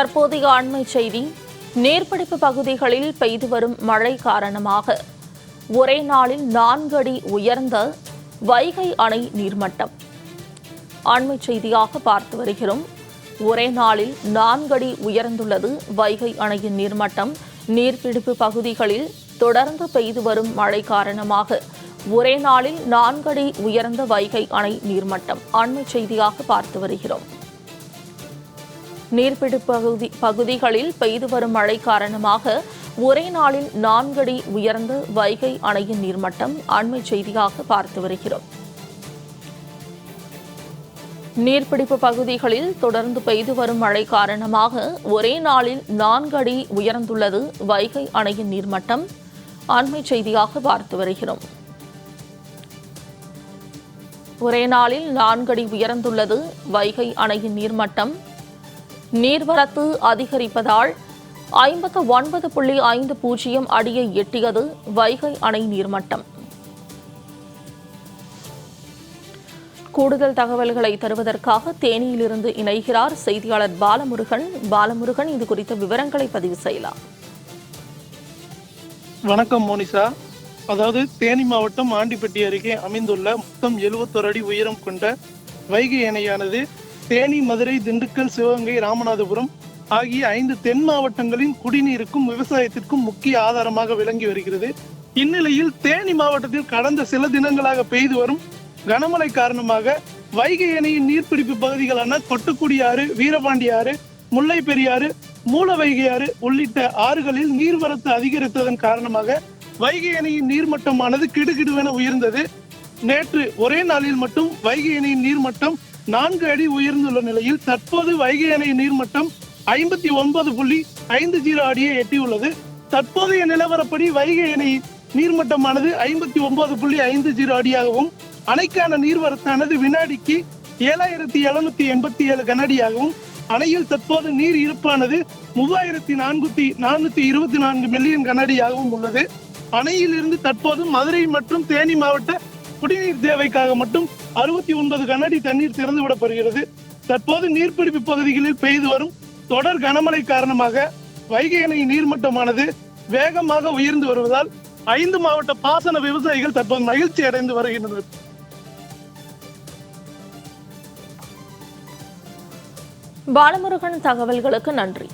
தற்போதைய அண்மை செய்தி. நீர்பிடிப்பு பகுதிகளில் பெய்து வரும் மழை காரணமாக ஒரே நாளில் நான்கு அடி உயர்ந்த வைகை அணை நீர்மட்டம். அண்மை செய்தியாக பார்த்து வருகிறோம். ஒரே நாளில் நான்கடி உயர்ந்துள்ளது வைகை அணையின் நீர்மட்டம். நீர்பிடிப்பு பகுதிகளில் தொடர்ந்து பெய்து வரும் மழை காரணமாக ஒரே நாளில் நான்கடி உயர்ந்த வைகை அணை நீர்மட்டம். அண்மை செய்தியாக பார்த்து வருகிறோம். நீர்பிடிப்பு பகுதி பகுதிகளில் பெய்து வரும் மழை காரணமாக ஒரே நாளில் நான்கடி உயர்ந்த வைகை அணையின் நீர்மட்டம் அண்மை செய்தியாக பார்த்து வருகிறோம். நீர்பிடிப்பு பகுதிகளில் தொடர்ந்து பெய்து வரும் மழை காரணமாக ஒரே நாளில் நான்கு அடி உயர்ந்துள்ளது வைகை அணையின் நீர்மட்டம் அண்மை செய்தியாக பார்த்து வருகிறோம். ஒரே நாளில் நான்கடி உயர்ந்துள்ளது வைகை அணையின் நீர்மட்டம் நீர்வரத்து அதிகரிப்பதால் ஐம்பத்து ஒன்பது புள்ளி ஐந்து பூஜ்ஜியம் அடியை எட்டியது வைகை அணை நீர்மட்டம். கூடுதல் தகவல்களை தருவதற்காக தேனியிலிருந்து இணைகிறார் செய்தியாளர் பாலமுருகன். பாலமுருகன் இது குறித்த விவரங்களை பதிவு செய்யலாம். வணக்கம் மோனிஷா அதாவது தேனி மாவட்டம் ஆண்டிப்பட்டி அருகே அமைந்துள்ள மொத்தம் 71 அடி உயரம் கொண்ட வைகை அணையானது தேனி மதுரை திண்டுக்கல் சிவகங்கை ராமநாதபுரம் ஆகிய ஐந்து தென் மாவட்டங்களின் குடிநீருக்கும் விவசாயத்திற்கும் முக்கிய ஆதாரமாக விளங்கி வருகிறது. இந்நிலையில் தேனி மாவட்டத்தில் கடந்த சில தினங்களாக பெய்து வரும் கனமழை காரணமாக வைகை அணையின் நீர்பிடிப்பு பகுதிகளான கொட்டுக்குடி ஆறு வீரபாண்டி ஆறு முல்லை பெரியாறு மூல உள்ளிட்ட ஆறுகளில் நீர்வரத்து அதிகரித்ததன் காரணமாக வைகை அணையின் நீர்மட்டமானது கிடுகிடுவென உயர்ந்தது. நேற்று ஒரே நாளில் மட்டும் வைகை அணையின் நீர்மட்டம் நான்கு அடி உயர்ந்துள்ள நிலையில் தற்போது வைகை அணை நீர்மட்டம் ஐம்பத்தி ஒன்பது புள்ளி ஐந்து ஜீரோ அடியை எட்டியுள்ளது. தற்போதைய நிலவரப்படி வைகை அணை நீர்மட்டமானது ஐம்பத்தி ஒன்பது புள்ளி ஐந்து ஜீரோ அடியாகவும் அணைக்கான நீர்வரத்தானது வினாடிக்கு ஏழாயிரத்தி எழுநூத்தி எண்பத்தி ஏழு கனஅடியாகவும் அணையில் தற்போது நீர் இருப்பானது மூவாயிரத்தி நானூத்தி நானூத்தி இருபத்தி நான்கு மில்லியன் கனஅடியாகவும் உள்ளது. அணையில் இருந்து தற்போது மதுரை மற்றும் தேனி மாவட்ட குடிநீர் தேவைக்காக மட்டும் அறுபத்தி ஒன்பது கனஅடி தண்ணீர் திறந்து விடப்படுகிறது. தற்போது நீர்பிடிப்பு பகுதிகளில் பெய்து வரும் தொடர் கனமழை காரணமாக வைகை அணை நீர்மட்டமானது வேகமாக உயர்ந்து வருவதால் ஐந்து மாவட்ட பாசன விவசாயிகள் தற்போது மகிழ்ச்சி அடைந்து வருகின்றனர். பாலமுருகன் தகவல்களுக்கு நன்றி.